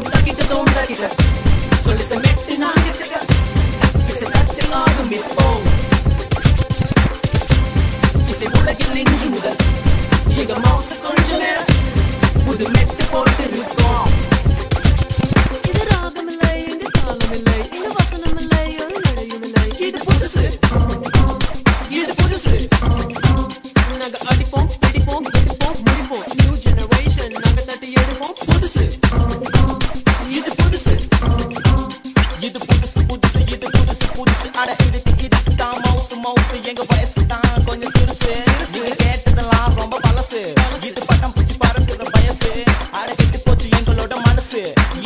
அடிப்போம் தக்கிட்டதும் தக்கிட்ட சொல்லிச மெட்டு நாங்க சிக இசை தத்தில் ஆகும் இப்போம் இசை உலகில் நின்று முதல் எங்க மவுசு கொஞ்ச நேரம் புது மெட்டு போட்டு இருக்கோம் இது ராகமில்லை தாளமில்லை இங்கு மவுசு மவுசு எங்க வயசு தான். கொஞ்சம் சிறுசு. நீங்க கேட்டதெல்லாம் ரொம்ப பழசு. இது பட்டம் பூச்சி பறக்குற வயசு அட கெட்டு போச்சு எங்களோட மனசு.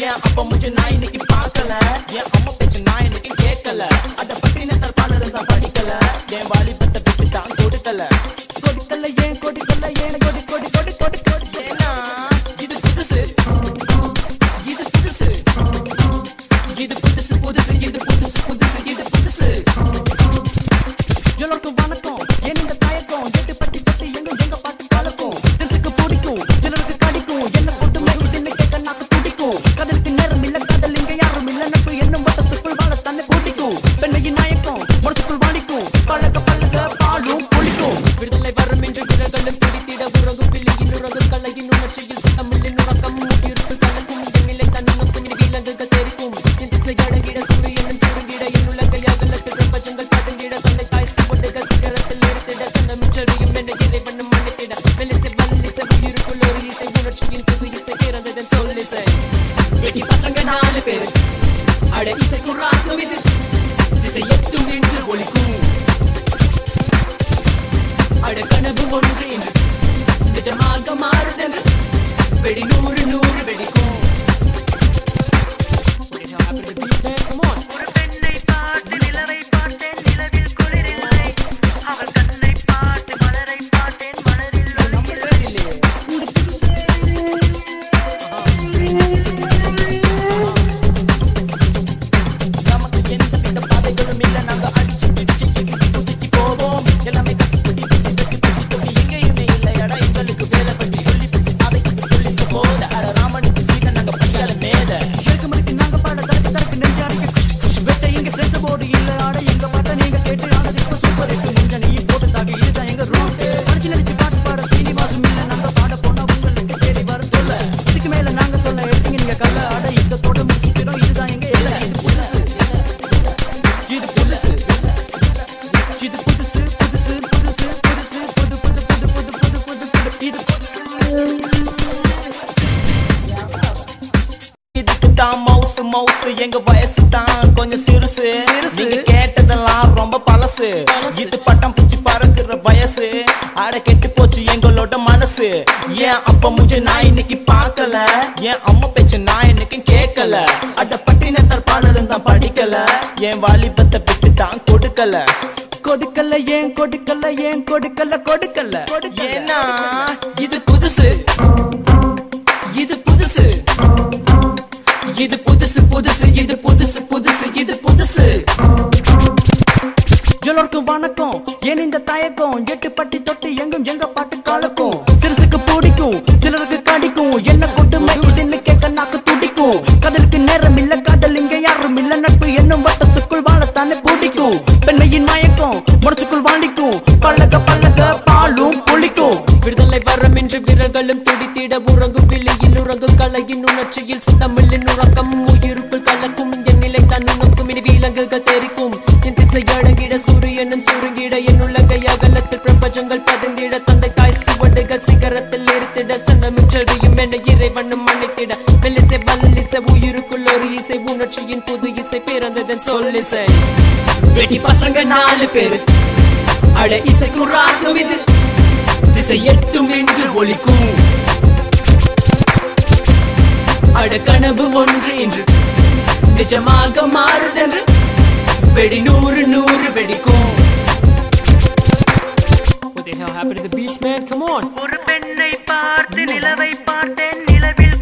ஏன் அப்ப முஞ்ச நான் இன்னைக்கு பார்க்கல? ஏன் அம்மா பேச்சு நான் இன்னைக்கு கேட்கல? அத பத்தின தற்பாளர் தான் படிக்கல. என் வாலிபத்தை விட்டு தான் கொடுக்கல? கொடுக்கல ஏன் கொடுக்கல? ஏன் கொடி கொடி கொடி கொடி கொடி? ஏன்னா இது புதுசு. இது புதுசு. இது புதுசு புதுசு இது புதுசு புதுசு இது புதுசு. எல்லோருக்கும் வணக்கம் ஏன் அட இசைக்கும் ராகம் இது திசை எட்டும் என்று ஒலிக்கும். அட கனவு ஒன்று என்று நிஜமாக மாறுதென்று வெடி நூறு நூறு வெடிக்கும். Come on. தரக்கு தரக்கு வெட்ட போடு இல்ல ஆட எங்க பாட்ட நீங்க கேட்டு ஆனது இப்ப சூப்பர் இருக்கு நெஞ்ச நீ போட்டு தாக்கி இதுதான் எங்க ரூட் படிச்சு நினைச்சு பாட்டு பாட சீனிவாசம் இல்ல நாங்க பாட போனா உங்களுக்கு தேடி வர சொல்ல இதுக்கு மேல நாங்க சொல்ல எடுத்தீங்க நீங்க கல்ல ஆட இந்த தோட முடிக்கிறோம் இதுதான் எங்க இது புதுசு இது புதுசு இது புதுசு புதுசு புதுசு புதுசு புது புது புது புது புது புது புது இது புதுசு இதுக்கு தான் மவுசு மவுசு. எங்க வயசு தான் கொஞ்சம் சிறுசு. நீங்க கேட்டதெல்லாம் ரொம்ப பழசு. இது பட்டம் பிச்சு பறக்குற வயசு. அட கெட்டு போச்சு எங்களோட மனசு. ஏன் அப்ப முஞ்ச நான் இன்னைக்கு பார்க்கல? ஏன் அம்மா பேச்சு நான் இன்னைக்கு கேட்கல? அட பட்டின தற்பாளர் தான் படிக்கல. என் வாலிபத்தை விட்டு தான் கொடுக்கல? கொடுக்கல ஏன் கொடுக்கல ஏன் கொடுக்கல கொடுக்கல. ஏன்னா இது எல்லோருக்கும் வணக்கம். ஏன் இந்த தயக்கம்? எட்டு பட்டி தொட்டு எங்கும் எங்க பாட்டு காலக்கும். சிறுசுக்கு பிடிக்கும் சிலருக்கு கடிக்கும். என்ன கொண்டு மேய்க்குதுன்னு கேட்க நாக்கு துடிக்கும். கடலுக்கு நேரம் இல்ல காதல் இங்க யாரும் இல்ல. நட்பு என்னும் வட்டத்துக்குள் வாழத்தானே பிடிக்கும். பெண்மையின் மயக்கம் முடிச்சுக்குள் வாழிக்கும் பழக பழக பாலும் பொழிக்கும் விடுதலை வரம் என்று விரல்களும் துடித்திட உறங்கும். விழியில் உறங்கும் கலையின் உணர்ச்சியில் தமிழின் உறக்கம் சுவடுகள் இருத்திட சன்னமும் செல்வியும் என இறைவனும் மன்னித்திட. மெல்லிசை வல்லிசை உயிருக்குள் ஒரு இசை உணர்ச்சியின் புது இசை பிறந்ததன் சொல்லிசை. வெட்டி பசங்க நாலு பேரு. அட இசைக்கும் ராகம் இது. திசை எட்டும் என்று ஒழிக்கும் அட கனவு ஒன்று என்று. நிஜமாக மாறுதென்று. வெடி நூறு நூறு வெடிக்கும். What the hell happened to the beach man? Come on! பெண்ணை பார்த்து நிலவை பார்த்தேன் நிலவில்